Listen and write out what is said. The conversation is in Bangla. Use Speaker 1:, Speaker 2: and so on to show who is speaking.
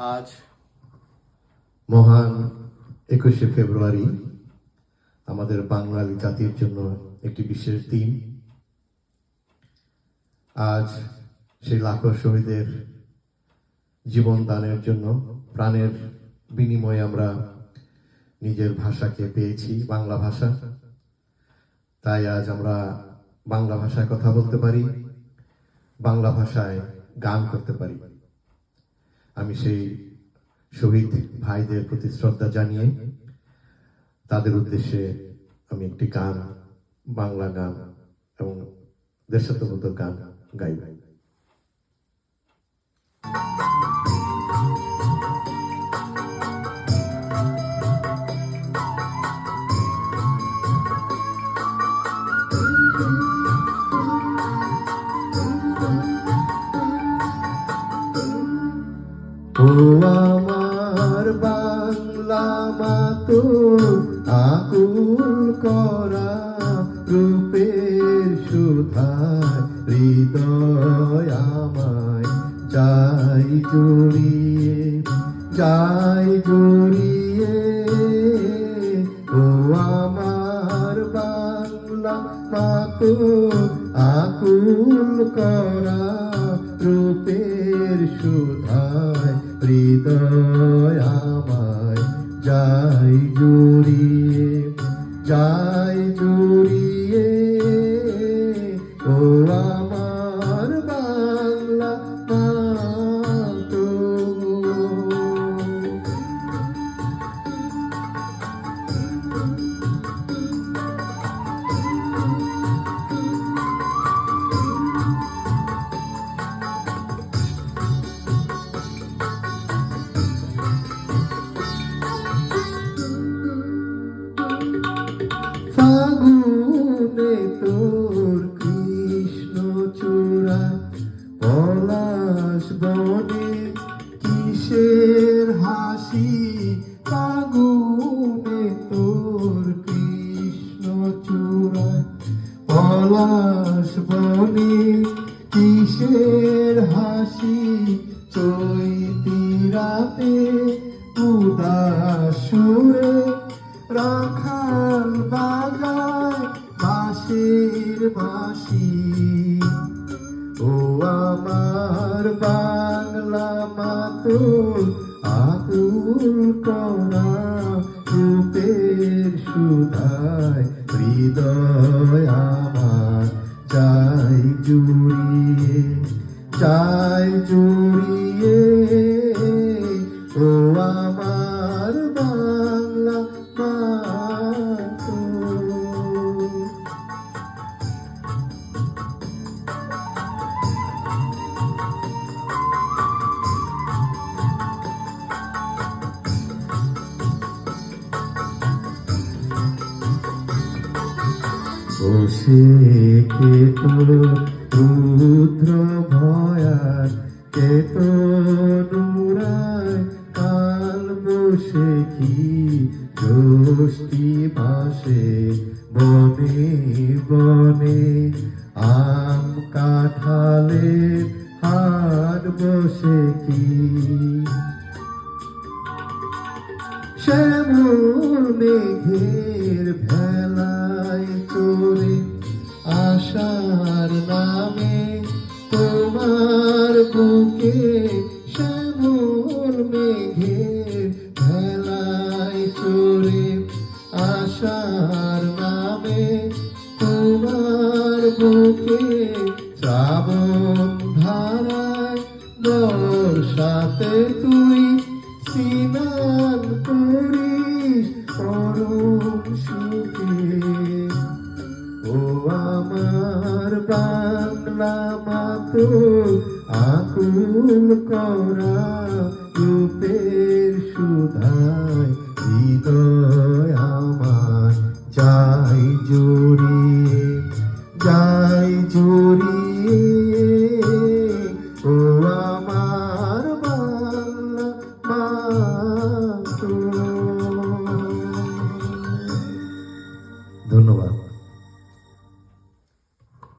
Speaker 1: আজ মহান একুশে ফেব্রুয়ারি আমাদের বাঙালি জাতির জন্য একটি বিশেষ দিন। আজ সেই লাখো শহীদের জীবন দানের জন্য প্রাণের বিনিময়ে আমরা নিজের ভাষাকে পেয়েছি, বাংলা ভাষা। তাই আজ আমরা বাংলা ভাষায় কথা বলতে পারি, বাংলা ভাষায় গান করতে পারি। আমি সেই শহীদ ভাইদের প্রতি শ্রদ্ধা জানিয়ে তাদের উদ্দেশ্যে আমি একটি গান, বাংলা গান এবং দেশাত্মবোধক গান গাইব। ও আমার বাংলা মাতো আকুল করা রূপের সুধায়, হৃদয় আমায় যাই জড়িয়ে যাই জড়িয়ে। ও আমার বাংলা মাতো আকুল করা রূপের সুধায় হৃদয় আমায় যাই জড়িয়ে পলাশ বনে কিসের হাসি? চৈতি রাতে উদাস সুরে রাখাল বাজায় বাঁশির বাঁশি। ও আমার বাংলা মাতো আকুল করা রূপের সুধায় হৃদয় আমার চাই জুড়িয়ে চাই জুড়িয়ে। বসে কে তোর রুদ্র ভয়ার কে নুরায় কাল বসে কি জ্যোষ্ঠী বাসে বনে বনে আম কাঠালে হাট বসে কি? শ্যামল মেঘের বুকে শ্রাবণ ধারায় বর্ষাতে তুই সিনান করিস পরম সুখে। ও আমার বাংলা মাতো আকুল করা রূপের সুধায়, হৃদয় আমার চাই জড়িয়ে। চাই জড়িয়ে ও আমার বাংলা